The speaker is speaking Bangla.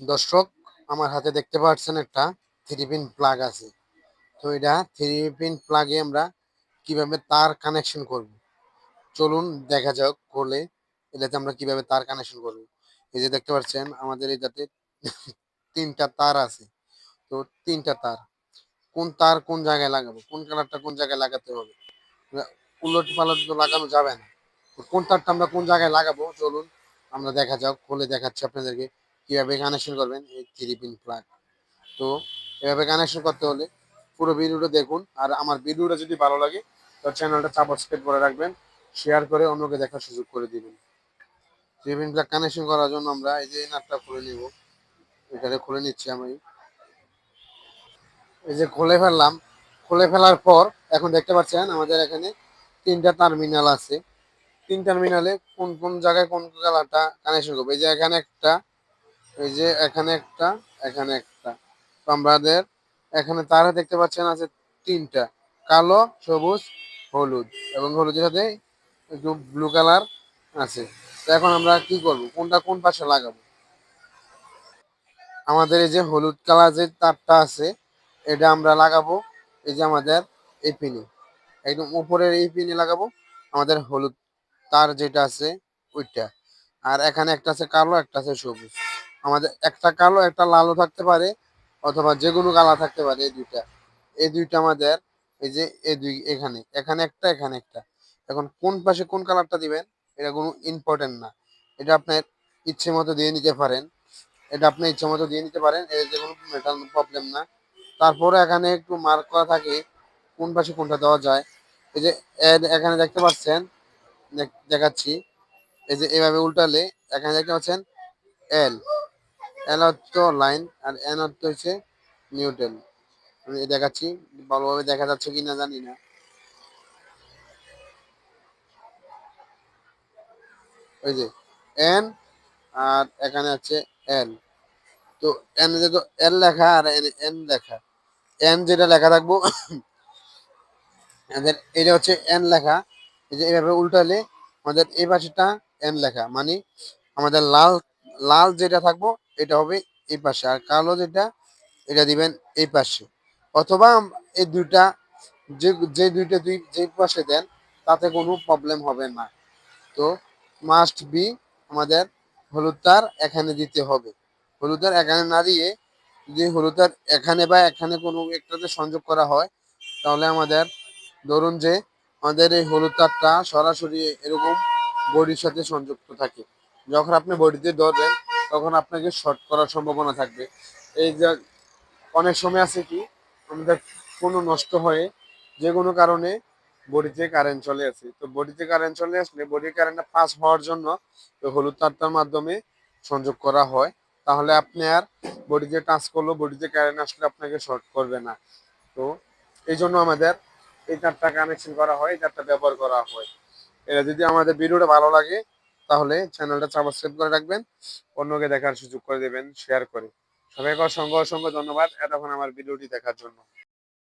দর্শক, আমার হাতে দেখতে পাচ্ছেন একটা থ্রি পিন প্লাগ আছে। তো এটা থ্রি পিন প্লাগে আমরা কীভাবে তার কানেকশন করব? চলুন দেখা যাক করলে এটাতে আমরা কীভাবে তার কানেকশন করব। এই যে দেখতে পাচ্ছেন, আমাদের এটাতে তিনটা তার আছে। তো তিনটা তার, কোন তার কোন জায়গায় লাগাবো? কোন কালারটা কোন জায়গায় লাগাতে হবে? উলট পালট লাগানো যাবে না। কোন তারটা আমরা কোন জায়গায় লাগাবো? চলুন আমরা দেখা যাক, খুলে দেখাচ্ছি আপনাদেরকে। কীভাবে কানেকশন করবেন, এই থ্রি পিন প্লাগ তো এভাবে কানেকশন করতে হলে পুরো ভিডিওটা দেখুন, আর আমার ভিডিওটা যদি ভালো লাগে, তো চ্যানেলটা সাবস্ক্রাইব করে রাখবেন শেয়ার করে অন্যকে দেখার সুযোগ করে দিবেন। থ্রি পিন প্লাগ কানেকশন করার জন্য আমরা এই যে নাটটা খুলে নিব। এখানে খুলে নিচ্ছি আমি। এই যে খুলে ফেললাম, খুলে ফেলার পর এখন দেখতে পাচ্ছেন আমাদের এখানে তিনটা টার্মিনাল আছে। তিন টার্মিনালে কোন কোন জায়গায় কোন কালারটা কানেকশন করব? এই যে এখানে একটা এই যে এখানে একটা এখানে একটা। তো আমাদের এখানে তারা দেখতে পাচ্ছেন আছে তিনটা, কালো, সবুজ, হলুদ এবং হলুদের সাথে একটু ব্লু কালার আছে। তো এখন আমরা কি করব? কোনটা কোন পাশে লাগাবো? আমাদের এই যে হলুদ কালার যে তারটা আছে, এটা আমরা লাগাবো এই যে আমাদের এই পিনে। একদম উপরের এই পিনে লাগাবো আমাদের হলুদ তার যেটা আছে ওইটা। আর এখানে একটা আছে কালো, একটা আছে সবুজ। আমাদের একটা কালো, একটা লালও থাকতে পারে, অথবা যে কোনো কালার থাকতে পারে এই দুইটা। এই দুইটা আমাদের, এই যে এই দুই এখানে এখানে একটা এখানে একটা। এখন কোন পাশে কোন কালারটা দিবেন, এটা কোনো ইম্পর্টেন্ট না। এটা আপনার ইচ্ছে মতো দিয়ে নিতে পারেন। এটা আপনি ইচ্ছে মতো দিয়ে নিতে পারেন, এর যে কোনো মেটাল প্রবলেম না। তারপরে এখানে একটু মার্ক করা থাকে কোন পাশে কোনটা দেওয়া যায়। এই যে এখানে দেখতে পাচ্ছেন দেখাচ্ছি। এই যে এভাবে উল্টালে এখানে দেখতে পাচ্ছেন এল হচ্ছে লাইন আর অর্থ হচ্ছে নিউটন আমি দেখাচ্ছি, ভালোভাবে দেখা যাচ্ছে কি না জানি না। ওই যে এন আর এখানে আছে এল তো এন তো এল লেখা আর এন লেখা। এন যেটা লেখা থাকব, আমাদের এটা হচ্ছে এন লেখা। এই যে এভাবে উল্টালে আমাদের এই পাশেটা এন লেখা। মানে আমাদের লাল লাল যেটা থাকব, এটা হবে এই পাশে। আর কালো যেটা, এটা দিবেন এই পাশে। অথবা এই দুইটা, যে যে দুইটা দুই, যে পাশে দেন, তাতে কোনো প্রবলেম হবে না। তো মাস্ট বি আমাদের হলুদ তার এখানে দিতে হবে। হলুদ তার এখানে না দিয়ে যদি হলুদ তার এখানে বা এখানে কোনো একটাতে সংযোগ করা হয়, তাহলে আমাদের ধরুন যে আমাদের এই হলুদ তারটা সরাসরি এরকম বডির সাথে সংযুক্ত থাকে। যখন আপনি বডিতে ধরবেন, তখন আপনাকে শর্ট করার সম্ভাবনা থাকবে। এই যে অনেক সময় আছে কি, আমাদের কোনো নষ্ট হয়ে যে কোনো কারণে বডিতে কারেন্ট চলে আসে। তো বডিতে কারেন্ট চলে আসলে বডির কারেন্টটা পাস হওয়ার জন্য হলুদ তারটার মাধ্যমে সংযোগ করা হয়। তাহলে আপনি আর বডিতে টাচ করল বডিতে কারেন্ট আসলে আপনাকে শর্ট করবে না। তো এই জন্য আমাদের এই তারটা কানেকশন করা হয়, এই তারটা ব্যবহার করা হয়। এটা যদি আমাদের ভিডিওটা ভালো লাগে তাহলে চ্যানেলটা সাবস্ক্রাইব করে রাখবেন, অন্যকে দেখার সুযোগ করে দেবেন শেয়ার করে। সবাইকে অসংখ্য অসংখ্য ধন্যবাদ এতক্ষণ আমার ভিডিওটি দেখার জন্য।